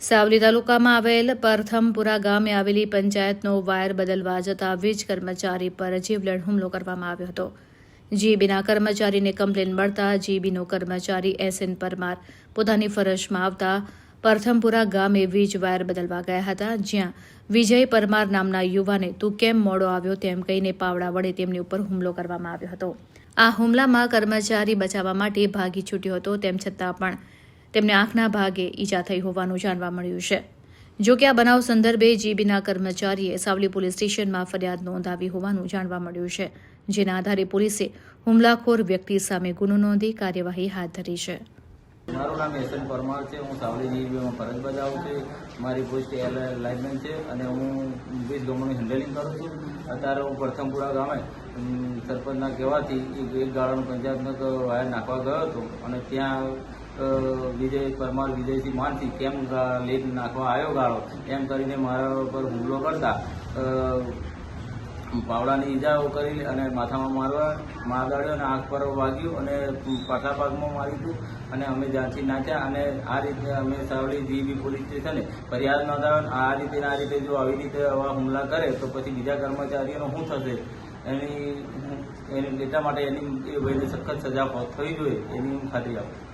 સાવલી તાલુકામાં આવેલ પરથમપુરા ગામે આવેલી પંચાયતનો વાયર બદલવા જતા વીજ કર્મચારી પર જીવલેણ હુમલો કરવામાં આવ્યો હતો. જીબીના કર્મચારીને કમ્પ્લેન મળતા જીબીનો કર્મચારી એસ એન પરમાર પોતાની ફરજમાં આવતા પરથમપુરા ગામે વીજ વાયર બદલવા ગયા હતા, જ્યાં વિજય પરમાર નામના યુવાને તું કેમ મોડો આવ્યો? તેમ કહીને પાવડા વડે તેમની ઉપર હુમલો કરવામાં આવ્યો હતો. આ હુમલામાં કર્મચારી બચાવવા માટે ભાગી છૂટ્યો હતો, તેમ છતાં પણ તેમને આંખના ભાગે ઈજા થઈ હોવાનું જાણવા મળ્યું છે. જો કે આ બનાવ સંદર્ભે જીબીના કર્મચારીએ સાવલી પોલીસ સ્ટેશનમાં ફરિયાદ નોંધાવી હોવાનું જાણવા મળ્યું છે, જેના આધારે પોલીસે હુમલાખોર વ્યક્તિ સામે ગુનો નોંધી કાર્યવાહી હાથ ધરી છે. મારું નામ એસએન પરમાર છે, હું સાવલી જીબીમાં ફરજ બજાવું છું. મારી પોસ્ટ લાઇનમેન છે અને હું વીસ ગમોનું હેન્ડલિંગ કરું છું. અત્યારે હું પ્રથમપુરા ગામે સરપંચના કહેવાથી એક ગાળાનું પંચાયતનો વાયર નાખવા ગયો હતો અને ત્યાં વિજય પરમાર વિજયસિંહ માનસિંહ કેમ લીક નાખવા આવ્યો ગાળો? એમ કરીને મારા પર હુમલો કરતા પાવડાની ઈજાઓ કરી અને માથામાં મારવા મારદાડ્યો અને આંખ પર વાગ્યું અને પાછા ભાગમાં માર્યું હતું અને અમે જ્યાંથી નાખ્યા અને આ રીતે અમે સાવલી જીબી પોલીસ સ્ટેશને ફરિયાદ નોંધાવે આ રીતે આ રીતે જો આવી રીતે આવા હુમલા કરે તો પછી બીજા કર્મચારીઓનો શું થશે? એની એની, એટલા માટે એની એ ભાઈને સખત સજા થવી જોઈએ, એની હું ખાતરી આપું.